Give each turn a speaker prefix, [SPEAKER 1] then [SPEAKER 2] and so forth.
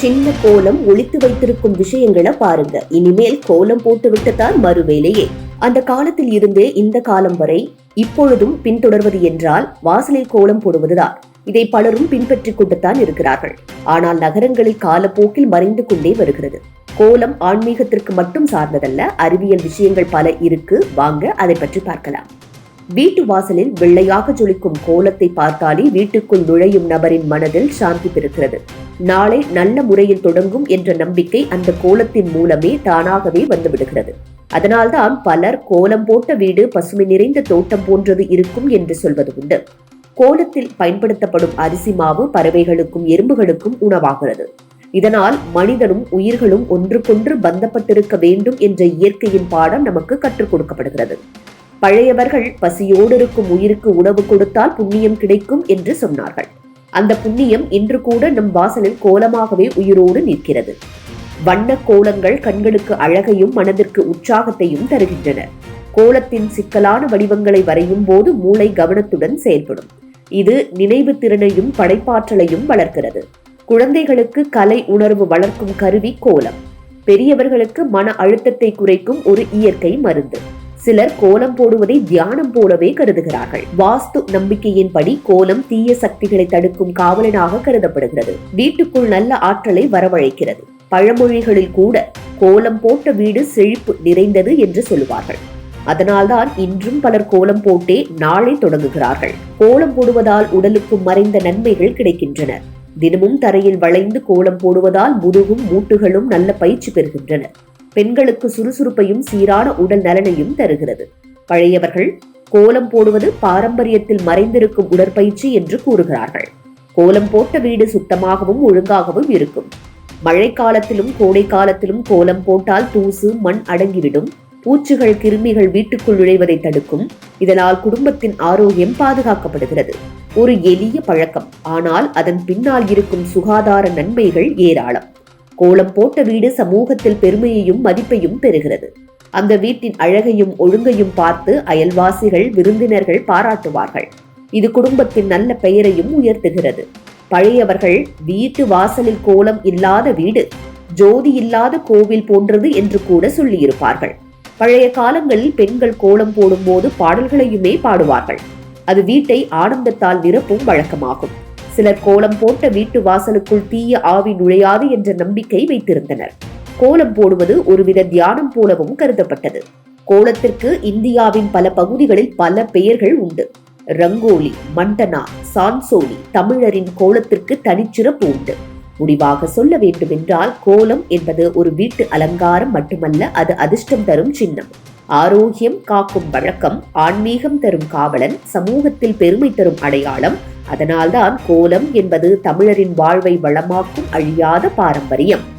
[SPEAKER 1] சின்ன கோலம் ஒழித்து வைத்திருக்கும் விஷயங்களை பாருங்க. இனிமேல் கோலம் போட்டு விட்டுத்தான் மறுவேலையே. அந்த காலத்தில் இருந்தே இந்த காலம் வரை இப்பொழுதும் பின்தொடர்வது என்றால் வாசலில் கோலம் போடுவதுதான். இதை பலரும் பின்பற்றிக் கொண்டுத்தான் இருக்கிறார்கள். ஆனால் நகரங்களில் காலப்போக்கில் மறைந்து கொண்டே வருகிறது. கோலம் ஆன்மீகத்திற்கு மட்டும் சார்ந்ததல்ல அறிவியல் விஷயங்கள் பல இருக்கு. வாங்க அதை பற்றி பார்க்கலாம். வீட்டு வாசலில் வெள்ளையாக ஜொலிக்கும் கோலத்தை பார்த்தாலே வீட்டுக்குள் நுழையும் நபரின் மனதில் சாந்தி பெறுகிறது நாளை நல்ல முறையில் தொடங்கும் என்ற நம்பிக்கை அந்த கோலத்தின் மூலமே தானாகவே வந்துவிடுகிறது. அதனால்தான் பலர் கோலம் போட்ட வீடு பசுமை நிறைந்த தோட்டம் போன்றது இருக்கும் என்று சொல்வது உண்டு. கோலத்தில் பயன்படுத்தப்படும் அரிசி மாவு பறவைகளுக்கும் எறும்புகளுக்கும் உணவாகிறது. இதனால் மனிதனும் உயிர்களும் ஒன்றுக்கொன்று பந்தப்பட்டிருக்க வேண்டும் என்ற இயற்கையின் பாடம் நமக்கு கற்றுக் கொடுக்கப்படுகிறது. பழையவர்கள் பசியோடு இருக்கும் உயிருக்கு உணவு கொடுத்தால் புண்ணியம் கிடைக்கும் என்று சொன்னார்கள். அந்த புண்ணியம் இன்று கூட நம் வாசலில் கோலமாகவே உயிரோடு நிற்கிறது. வண்ண கோலங்கள் கண்களுக்கு அழகையும் மனதிற்கு உற்சாகத்தையும் தருகின்றன. கோலத்தின் சிக்கலான வடிவங்களை வரையும் போது மூளை கவனத்துடன் செயல்படும். இது நினைவு திறனையும் படைப்பாற்றலையும் வளர்க்கிறது. குழந்தைகளுக்கு கலை உணர்வு வளர்க்கும் கருவி கோலம். பெரியவர்களுக்கு மன அழுத்தத்தை குறைக்கும் ஒரு இயற்கை மருந்து. சிலர் கோலம் போடுவதை தியானம் போலவே கருதுகிறார்கள். வாஸ்து நம்பிக்கையின்படி கோலம் தீய சக்திகளை தடுக்கும் காவலனாக கருதப்படுகிறது. வீட்டுக்குள் நல்ல ஆற்றலை வரவழைக்கிறது. பழமொழிகளில் கூட கோலம் போட்ட வீடு செழிப்பு நிறைந்தது என்று சொல்லுவார்கள். அதனால்தான் இன்றும் பலர் கோலம் போட்டே நாளை தொடங்குகிறார்கள். கோலம் போடுவதால் உடலுக்கு மறைந்த நன்மைகள் கிடைக்கின்றன. தினமும் தரையில் வளைந்து கோலம் போடுவதால் முதுகும் மூட்டுகளும் நல்ல பயிற்சி பெறுகின்றன. பெண்களுக்கு சுறுசுறுப்பையும் சீரான உடல் நலனையும் தருகிறது. பழையவர்கள் கோலம் போடுவது பாரம்பரியத்தில் மறைந்திருக்கும் உடற்பயிற்சி என்று கூறுகிறார்கள். கோலம் போட்ட வீடு சுத்தமாகவும் ஒழுங்காகவும் இருக்கும். மழை காலத்திலும் கோடை காலத்திலும் கோலம் போட்டால் தூசு மண் அடங்கிவிடும். பூச்சிகள் கிருமிகள் வீட்டுக்குள் நுழைவதை தடுக்கும். இதனால் குடும்பத்தின் ஆரோக்கியம் பாதுகாக்கப்படுகிறது. ஒரு எளிய பழக்கம். ஆனால் அதன் பின்னால் இருக்கும் சுகாதார நன்மைகள் ஏராளம். கோலம் போட்ட வீடு சமூகத்தில் பெருமையையும் மதிப்பையும் பெறுகிறது. அந்த வீட்டின் அழகையும் ஒழுங்கையும் பார்த்து அயல்வாசிகள் விருந்தினர்கள் பாராட்டுவார்கள். இது குடும்பத்தின் நல்ல பெயரையும் உயர்த்துகிறது. பழையவர்கள் வீட்டு வாசலில் கோலம் இல்லாத வீடு ஜோதி இல்லாத கோவில் போன்றது என்று கூட சொல்லியிருப்பார்கள். பழைய காலங்களில் பெண்கள் கோலம் போடும்போது பாடல்களையுமே பாடுவார்கள். அது வீட்டை ஆனந்தத்தால் நிரப்பும் வழக்கமாகும். சிலர் கோலம் போட்ட வீட்டு வாசலுக்குள் தீய ஆவி நுழையாது என்ற நம்பிக்கை வைத்திருந்தனர். கோலம் போடுவது ஒருவித தியானம் போலவும் கருதப்பட்டது. கோலத்திற்கு இந்தியாவின் பல பகுதிகளில் பல பெயர்கள் உண்டு. ரங்கோலி மண்டனா சான்சோலி தமிழரின் கோலத்திற்கு தனிச்சிறப்பு உண்டு. முடிவாக சொல்ல வேண்டுமென்றால் கோலம் என்பது ஒரு வீட்டு அலங்காரம் மட்டுமல்ல அது அதிர்ஷ்டம் தரும் சின்னம். ஆரோக்கியம் காக்கும் வழக்கம் ஆன்மீகம் தரும் காவலன் சமூகத்தில் பெருமை தரும் அடையாளம் அதனால்தான் கோலம் என்பது தமிழரின் வாழ்வை வளமாக்கும் அழியாத பாரம்பரியம்.